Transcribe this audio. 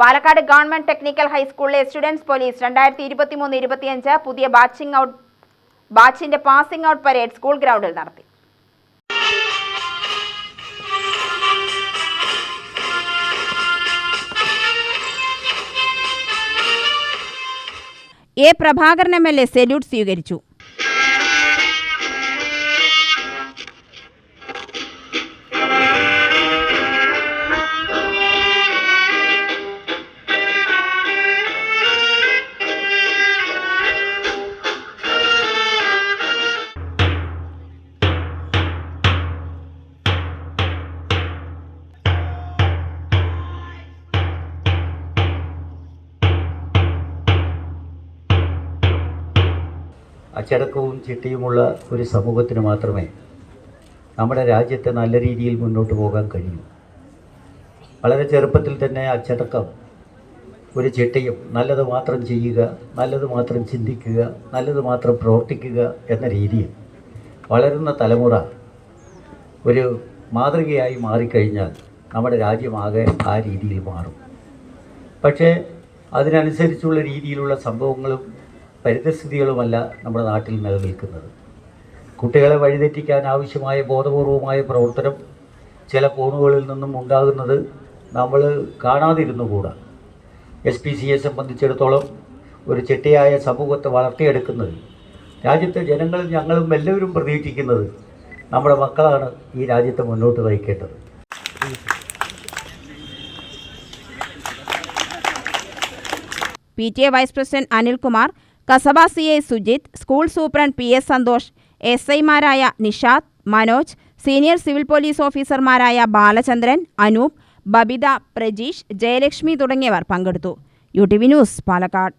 Palakkad government technical ഹൈസ്കൂളിലെ students police രണ്ടായിരത്തി ഇരുപത്തിമൂന്ന് ഇരുപത്തിയഞ്ച് പുതിയ ബാച്ചിങ് ഔട്ട് ബാച്ചിന്റെ പാസിംഗ് ഔട്ട് പരേഡ് സ്കൂൾ ഗ്രൗണ്ടിൽ നടത്തി. A Prabhakaran M L A salute സ്വീകരിച്ചു. അച്ചടക്കവും ചിട്ടയുമുള്ള ഒരു സമൂഹത്തിന് മാത്രമേ നമ്മുടെ രാജ്യത്തെ നല്ല രീതിയിൽ മുന്നോട്ട് പോകാൻ കഴിയൂ. വളരെ ചെറുപ്പത്തിൽ തന്നെ അച്ചടക്കം ഒരു ചിട്ടയും നല്ലത് മാത്രം ചെയ്യുക നല്ലത് മാത്രം ചിന്തിക്കുക നല്ലത് മാത്രം പ്രവർത്തിക്കുക എന്ന രീതിയിൽ വളരുന്ന തലമുറ ഒരു മാതൃകയായി മാറിക്കഴിഞ്ഞാൽ നമ്മുടെ രാജ്യമാകെ ആ രീതിയിൽ മാറും. പക്ഷേ അതിനനുസരിച്ചുള്ള രീതിയിലുള്ള സംഭവങ്ങളും പരിതസ്ഥിതികളുമല്ല നമ്മുടെ നാട്ടിൽ നിലനിൽക്കുന്നത്. കുട്ടികളെ വഴിതെറ്റിക്കാൻ ആവശ്യമായ ബോധപൂർവമായ പ്രവർത്തനം ചില കോണുകളിൽ നിന്നും ഉണ്ടാകുന്നത് നമ്മൾ കാണാതിരുന്നുകൂടാ. എസ് പി സിയെ സംബന്ധിച്ചിടത്തോളം ഒരു ചിട്ടയായ സമൂഹത്തെ വളർത്തിയെടുക്കുന്നത് രാജ്യത്തെ ജനങ്ങളും ഞങ്ങളും എല്ലാവരും പ്രതീക്ഷിക്കുന്നത് നമ്മുടെ മക്കളാണ് ഈ രാജ്യത്തെ മുന്നോട്ട് നയിക്കേണ്ടത്. P T A vice president Anilkumar Kasaba C I Sujith school superintendent P S Santhosh S ഐമാരായ Nishad Manoj senior civil police ഓഫീസർമാരായ ബാലചന്ദ്രൻ അനൂപ് ബബിത പ്രജീഷ് ജയലക്ഷ്മി തുടങ്ങിയവർ പങ്കെടുത്തു. U T V news Palakkad.